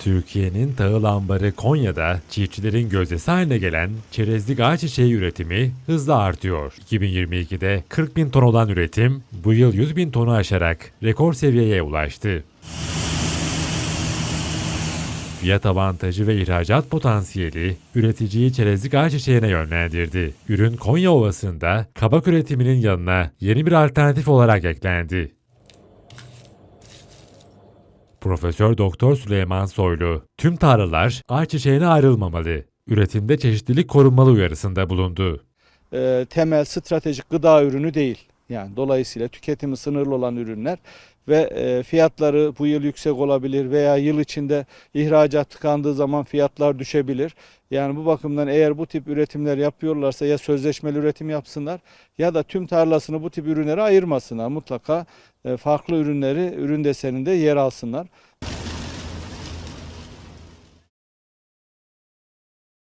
Türkiye'nin tahıl ambarı Konya'da çiftçilerin gözdesi haline gelen çerezlik ayçiçeği üretimi hızla artıyor. 2022'de 40 bin ton olan üretim bu yıl 100 bin tonu aşarak rekor seviyeye ulaştı. Fiyat avantajı ve ihracat potansiyeli üreticiyi çerezlik ayçiçeğine yönlendirdi. Ürün Konya Ovası'nda kabak üretiminin yanına yeni bir alternatif olarak eklendi. Profesör Doktor Süleyman Soylu, tüm tarlalar ayçiçeğine ayrılmamalı, üretimde çeşitlilik korunmalı uyarısında bulundu. e, temel stratejik gıda ürünü değil. Yani dolayısıyla tüketimi sınırlı olan ürünler ve e, fiyatları bu yıl yüksek olabilir veya yıl içinde ihracat tıkandığı zaman fiyatlar düşebilir. Yani bu bakımdan eğer bu tip üretimler yapıyorlarsa ya sözleşmeli üretim yapsınlar ya da tüm tarlasını bu tip ürünlere ayırmasınlar. Mutlaka e, farklı ürünleri ürün deseninde yer alsınlar.